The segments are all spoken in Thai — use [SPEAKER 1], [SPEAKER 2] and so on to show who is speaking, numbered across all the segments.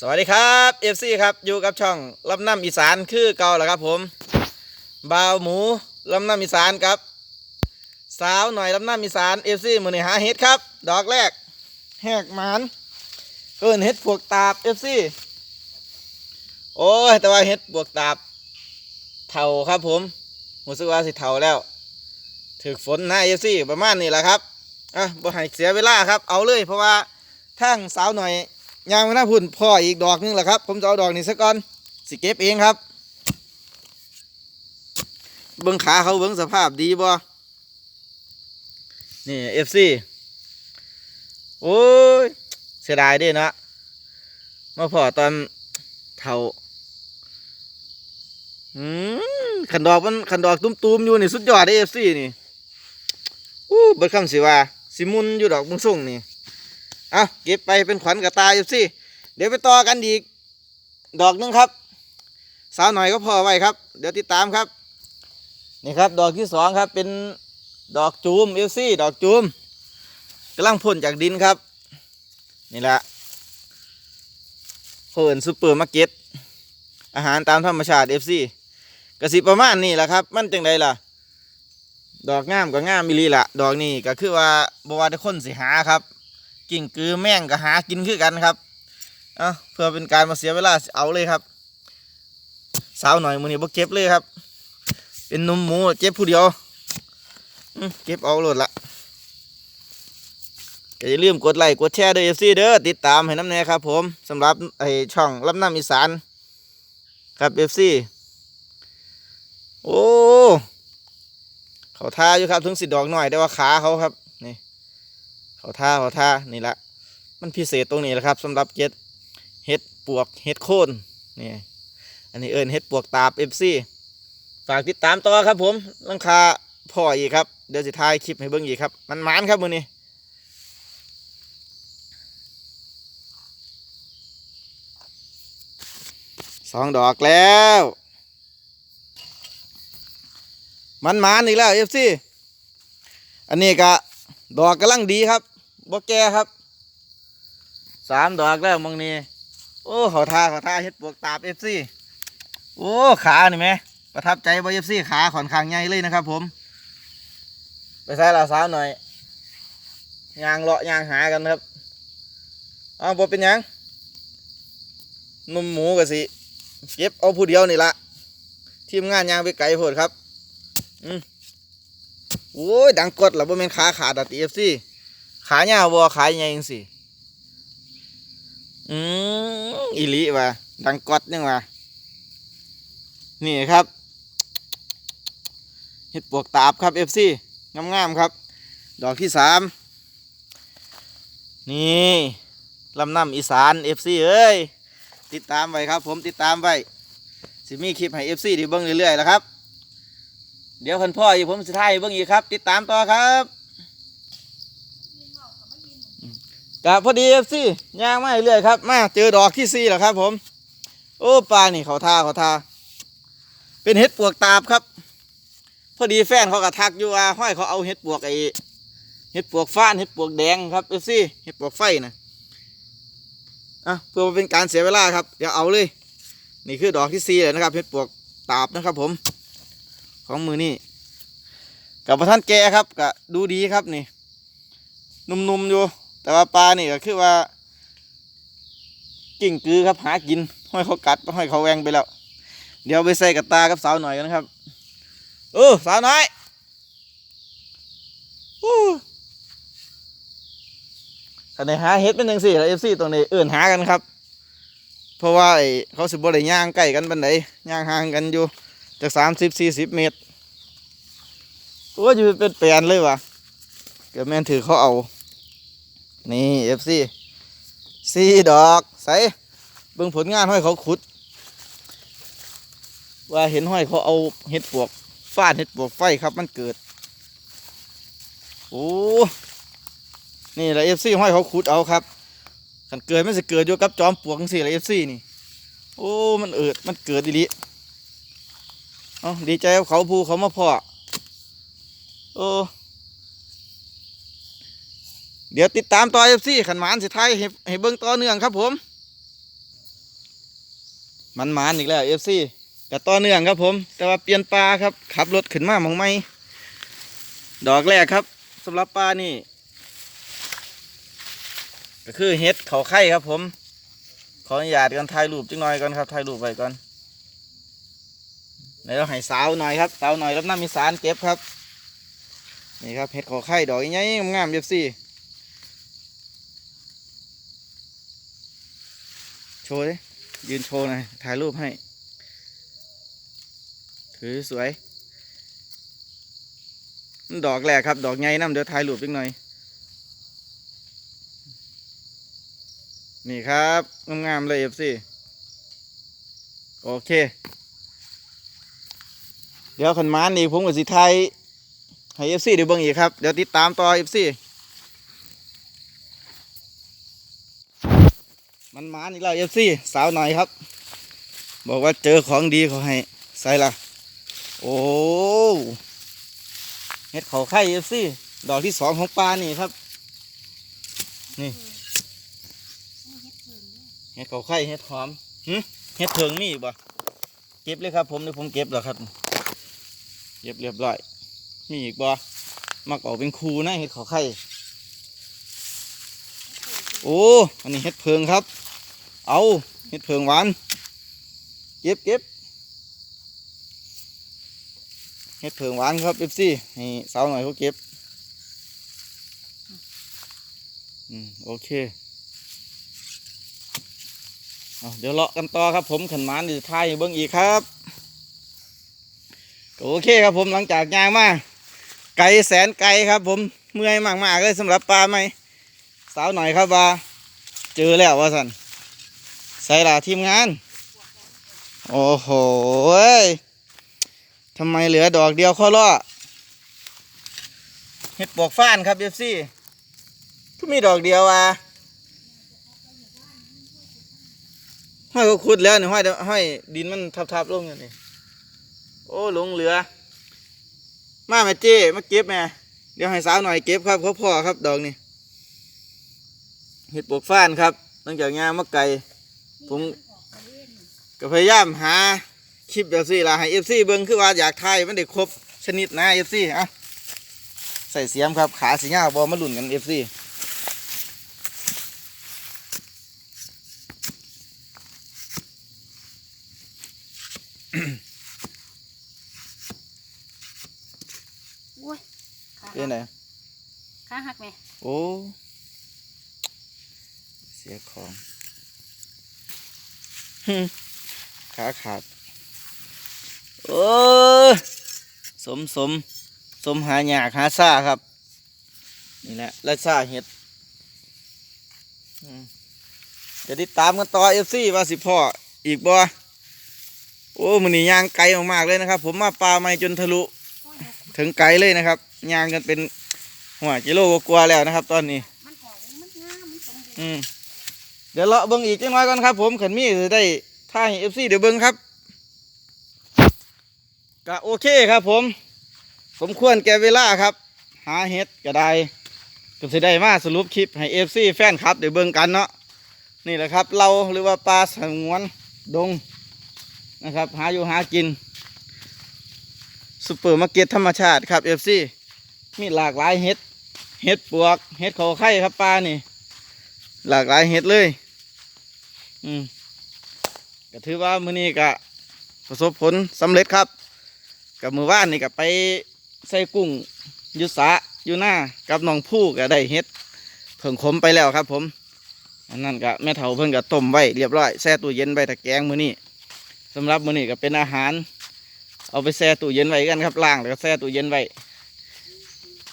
[SPEAKER 1] สวัสดีครับเอฟซีครับอยู่กับช่องลำน้ำอีสานคือเก่าแล้วครับผมบ่าวหมูลำน้ำอีสานครับ สาวหน่อยลำน้ำอีสานเอฟซีมือนี่หาเห็ดครับ ดอกแรก แหกหมานเอินเห็ดปวกตาบเอฟซีโอ้ยแต่ว่าเห็ดปวกตาบเท่าครับผมรู้สึกว่าสิเท่าแล้ว ถึกฝนนะเอฟซีประมาณนี้แหละครับอะบ่ให้เสียเวลาครับเอาเลยเพราะว่าทั้งสาวหน่อย ยางมาหน้าพุ่นพ่ออีกดอกหนึงแหละครับ ผมจะเอาดอกนี้ซะก่อนสิเก็บเองครับ เบิ้งขาเขาเบิ้งสภาพดีบ่นี่เอฟซีโอ้ย เสียดายด้เนาะมาพอตอนเท่าอืมขันดอกมันขันดอกตุ้มๆอยู่นี่สุดยอดเอฟซีนี่อู้เบิดคำสิว่า สิมุนอยู่ดอกมึงส่งนี่ เอาเก็บไปเป็นขวัญกับตาอยู่สิเดี๋ยวไปต่อกันอีก ดอกหนึงครับ สาวหน่อยก็พอไว้ครับ เดี๋ยวติดตามครับ นี่ครับ ดอกที่สองครับ เป็นดอกจูมเอลซี่ดอกจูมกำลังพ่นจากดินครับ นี่แหละเพิ่นซูเปอร์มาร์เก็ตอาหารตามธรรมชาติเอฟซีกระสิประมาณนี้แหละครับ มันจังไดล่ะ ดอกงามก็งามมิลีละดอกนี้ก็คือว่าบว่าได้คนสิหาครับ กิ่งกือแม่งก็หากินคือกันครับเอะเพื่อเป็นการมาเสียเวลาเอาเลยครับ สาวหน่อยมือนี้บ่เก็บเลยครับ เป็นนมหมูเก็บผู้เดียวอืมเก็บเอาโหลดละก็อย่าลืมกดไลค์กดแชร์ด้วยเอฟซีเด้อติดตามให้น้ำแน่ครับ ผมสำหรับไอช่องลำน้ำอีสานครับเอฟซีโอ้เขาท่าอยู่ครับถึงสิดอกหน่อยแต่ว่าขาเขาครับ เขาท่าเขาท่านี่ละมันพิเศษตรงนี้แหละครับสำหรับเก็ดเห็ดปวกเห็ดโคนนี่อันนี้เอิญเห็ดปวกตาบเอฟซีฝากติดตามต่อครับผมลังคาพ่ออีกครับ เดี๋ยวจะถ่ายคลิปให้เบิ่งอีกครับ มันมันครับมือนี้สองดอกแล้ว มันมันอีกแล้วเอฟซีอันนี้ก็ ดอกกำลังดีครับบ่แก่ครับสามดอกแล้วมองนี้โอ้เขาทาเขาทาเฮ็ดปวกตาบเอฟซีโอ้ขานี่ไหมประทับใจบ่เอฟซีขาขอนข้างใหญ่เลยนะครับ ผม ไปใส่ลาสาวหน่อยยางเลาะยางหากันครับเอ้าวบเป็นยังนุ่มหมูกะสิเก็บเอาผู้เดียวนี่ละทีมงานยางไปไกลโพดครับ อืม โอ้ยดังกดแล้วบ่แม่นขาขาดอะตีเอฟซีขาเหี่ยวบ่ขาใหญ่จังซี่อืมอีลีว่ะดังกดยังว่ะนี่ครับเห็ดปวกตาบครับเอฟซีงามๆครับ ดอกที่สามนี่ลำน้ำอีสานเอฟซีเอ้ยติดตามไว้ครับ ผมติดตามไว้สิมีคลิปให้เอฟซีที่เบิ่งเรื่อยๆแล้วครับ เดี๋ยวคนพ่ออยู่ผมสุดท้ายเบิ่งอีกครับ ติดตามต่อครับกับพอดีเอฟซีย่างมาเรื่อยครับมาเจอดอกที่สี่แล้วครับ ผม โอ้ปลานี่เขาทาเขาทา เป็นเห็ดปวกตาบครับ พอดีแฟนเขาก็ทักอยู่ว่าห้อยเขาเอาเห็ดปวกไอเห็ดปวกฟ้านเห็ดปวกแดงครับเอฟซีเห็ดปวกไฟนะอะเพื่อเป็นการเสียเวลาครับเดี๋ยวเอาเลย นี่คือดอกที่สี่เลยนะครับเห็ดปวกตาบนะครับผม ของมือนี่กับพระท่านแกครับก็ดูดีครับนี่นุ่มๆอยู่ แต่ว่าปลานี่ก็คือว่า กิ่งกือครับหากินห้อยเขากัดห้อยเขาแวงไปแล้ว เดี๋ยวไปใส่กับตากับสาวหน่อยกันนะครับเออสาวน้อยอู้ขันในหาเฮ็ดเป็นยังสี่เอฟซีตรงนี้เอื่นหากันครับ เพราะว่าไอเขาสิบ่ได้ย่างใกล้กันบันไดย่างห่างกันอยู่ จากสามสิบสี่สิบเมตรโอ้ยอยู่เป็นแปลนเลยวะเกิดแม่นถือเขาเอา นี่เอฟซีสี่ดอกใส่เบิ่งผลงานห้อยเขาขุด ว่าเห็นห้อยเขาเอาเห็ดปวกฟาดเห็ดปวกไฟครับมันเกิด โอ้นี่แหละเอฟซีห้อยเขาขุดเอาครับขันเกิดไมันจะเกิดอยู่กับจอมปวกสี่ละเอฟซีนี่ โอ้ มันเอิด มันเกิดดีลิ เอาดีใจกับเขาภูเขามาพ่อโอ้เดี๋ยวติดตามต่อเอฟซีขันหมานสิไทยให้ให้เบิ้งต่อเนื่องครับผม มันหมานอีกแล้วเอฟซีกับต่อเนื่องครับผม แต่ว่าเปลี่ยนปลาครับขับรถขึ้นมามองไม่ดอกแรกครับสำหรับปลานี่ ก็คือเฮ็ดเขาไข่ครับผม ขออนุญาตกันถ่ายรูปจังหน่อยก่อนครับถ่ายรูปไว้ก่อน ดี๋ยวให้สาวหน่อยครับสาวหน่อยรับน้ำมีสารเก็บครับ นี่ครับเห็ดขาไข่ดอกใหญ่ๆงามๆเย็บซี่โชว์ดิยืนโชว์หน่อยถ่ายรูปให้ ถือสวยดอกแรกครับ ดอกใหญ่น้ำเดี๋ยวถ่ายรูปอีกหน่อย นี่ครับงามๆเลยเอฟซีโอเค เดี๋ยวคนมานอีกผมกับสิไทยให้เอฟซีเดี๋ยวเบิ่งอีกครับ เดี๋ยวติดตามต่อเอฟซีมันมาอีกแล้วเอฟซีสาวหน่อยครับ บอกว่าเจอของดีเขาให้ใส่ละโอ้เห็ดเขาไข่เอฟซีดอกที่สองของปลานี่ครับ นี่เห็ดเขาไข่เห็ดหอมเห็ดเพิงมีบ่เก็บเลยครับ ผมเดี๋ยวผมเก็บแล้วครับ เก็บเรียบร้อย มีอีกบ่มักออกเป็นคูนะเห็ดเขาไข่โอ้ อันนี้เห็ดเพิงครับ เอาเห็ดเพิงหวาน เก็บเก็บเห็ดเพิงหวานครับเอฟซีให้สาวหน่อยเขาเก็บ อืม โอเคเดี๋ยวเลาะกันต่อครับผมขันมานเดี๋ยวทายเบิ้งอีกครับ โอเคครับผมหลังจากย่างมาไก่แสนไก่ครับ ผมเมื่อยมากๆเลยสำหรับปลาไหมสาวหน่อยครับว่าเจอแล้วว่าสันใส่ละทีมงาน โอ้โหทำไมเหลือดอกเดียวข้อล้อเห็ดปวกฟ้านครับเอฟซีก็มีดอกเดียวอะห้อยก็ขุดแล้วเนี่ยห้อยห้อยดินมันทับๆลงอยู่นี่ โอ้หลงเหลือ มาแม่เจ้มาเก็บแม่เดี๋ยวให้สาวหน่อยเก็บครับเขาพ่อครับดอกนี่เห็ดปวกฟ้านครับตั้งจากงานมะไก่ผมก็พยายามหาคลิปแบบซี่ละให้เอฟซีเบิ้งคือว่าอยากทายมันได้ครบชนิดนะเอฟซีอะใส่เสียมครับขาสีเงาบอมาหลุนกันเอฟซี
[SPEAKER 2] โอ้ยขา
[SPEAKER 1] เป็นไง
[SPEAKER 2] ขาหัก ไหม
[SPEAKER 1] โอ้เสียของหึขาขาดโอ้ยสมสมสมหาหยากหาซ่าครับ นี่แหละและซ่าเห็ดอืมจะติดตามกันต่อเอฟซีว่าสิพ่ออีกบ่โอ้มันนี่ย่างไกลมากๆเลยนะครับ ผมมาปลาไม่จนทะลุ
[SPEAKER 2] โอ้ย
[SPEAKER 1] ถึงไกลเลยนะครับย่างกันเป็น หัวกิโลกว่าๆแล้วนะครับ ตอนนี้
[SPEAKER 2] มันออกมันงามมันสมบูรณ์
[SPEAKER 1] อืมเดี๋ยวเลาะเบิ้งอีกจังน้อยก่อนครับ ผมขันมีจะได้ท่ายเอฟซีเดี๋ยวเบิ้งครับก็โอเคครับ ผม สมควรแก่เวลาครับ หาเห็ดก็ได้ก็จะได้มาสรุปคลิปให้เอฟซีแฟนครับเดี๋ยวเบิ้งกันเนาะนี่แหละครับ เราหรือว่าปลาสงวนดงนะครับ หาอยู่หากินซุปเปอร์มาร์เก็ตธรรมชาติครับเอฟซีมีหลากหลายเห็ด เห็ดปวก เห็ดเขาไข่ครับปลานี่ หลากหลายเห็ดเลย อืมก็ถือว่ามื้อนี้ก็ประสบผลสำเร็จครับ กับมือว่านนี่ก็ไปใส่กุ้งยุสาอยู่หน้ากับน้องผู้ก็ได้เห็ดเพิ่งขมไปแล้วครับ ผมอันนั้นก็แม่เฒ่าเพิ่นก็ต้มไว้เรียบร้อยแช่ตู้เย็นไว้ตะแกงมื้อนี้สำหรับมื้อนี้ก็เป็นอาหาร เอาไปแช่ตู้เย็นไว้กันครับล้างแล้วก็แช่ตู้เย็นไว้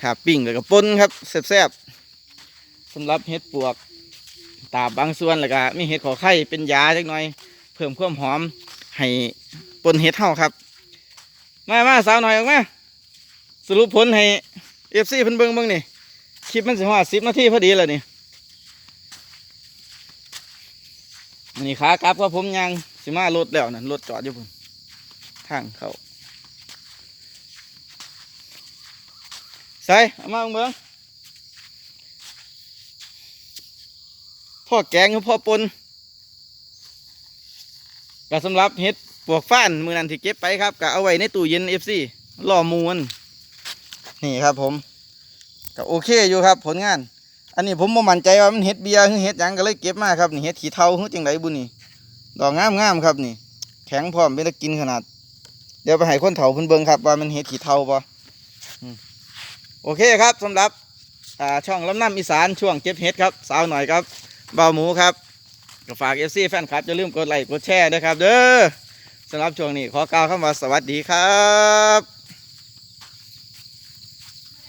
[SPEAKER 1] ถาปิ้งแล้วก็ป่นครับแซ่บๆสำหรับเห็ดปวก ตาบบางส่วนแล้วก็มีเห็ดขอไข่เป็นยาจักหน่อย เพิ่มความหอมให้ปนเห็ดเท่าครับ มามาสาวหน่อยออกมาสรุปผลให้เอฟซีเพิ่นเบิ่งเบิ่งนี่คลิปมันสิฮอดสิบนาทีพอดีแล้วนี่นี่ขากลับว่าผมยังสิมารถแล้วนั่นรถจอดอยู่พุ่นทางเขา ใส่เอามาเบิ่งพ่อแกงกับพ่อปนก็สำหรับเห็ดปวกฟ้านมือนันที่เก็บไปครับก็เอาไว้ในตู้เย็น FC รอหมูมันนี่ครับผมก็โอเคอยู่ครับผลงาน อันนี้ผมบ่มั่นใจว่ามันเห็ดเบียร์หรือเห็ดหยังก็เลยเก็บมาครับนี่เห็ดขี้เทาหรือจังไดบุนี่ดอกงามงามๆครับนี่ แข็งพร้อมเป็นตะกินขนาด เดี๋ยวไปให้คนเฒ่าเพิ่นเบิ่งครับว่ามันเห็ดขี้เทาบ่อืม โอเคครับสำหรับช่องลำน้ำอีสานช่วงเก็บเห็ดครับสาวหน่อยครับเบาหมูครับก็ฝาก FC แฟนคลับอย่าลืมกดไลค์กดแชร์ด้วยครับ เด้อสำหรับช่วงนี้ขอกล่าวคำว่าสวัสดีครับ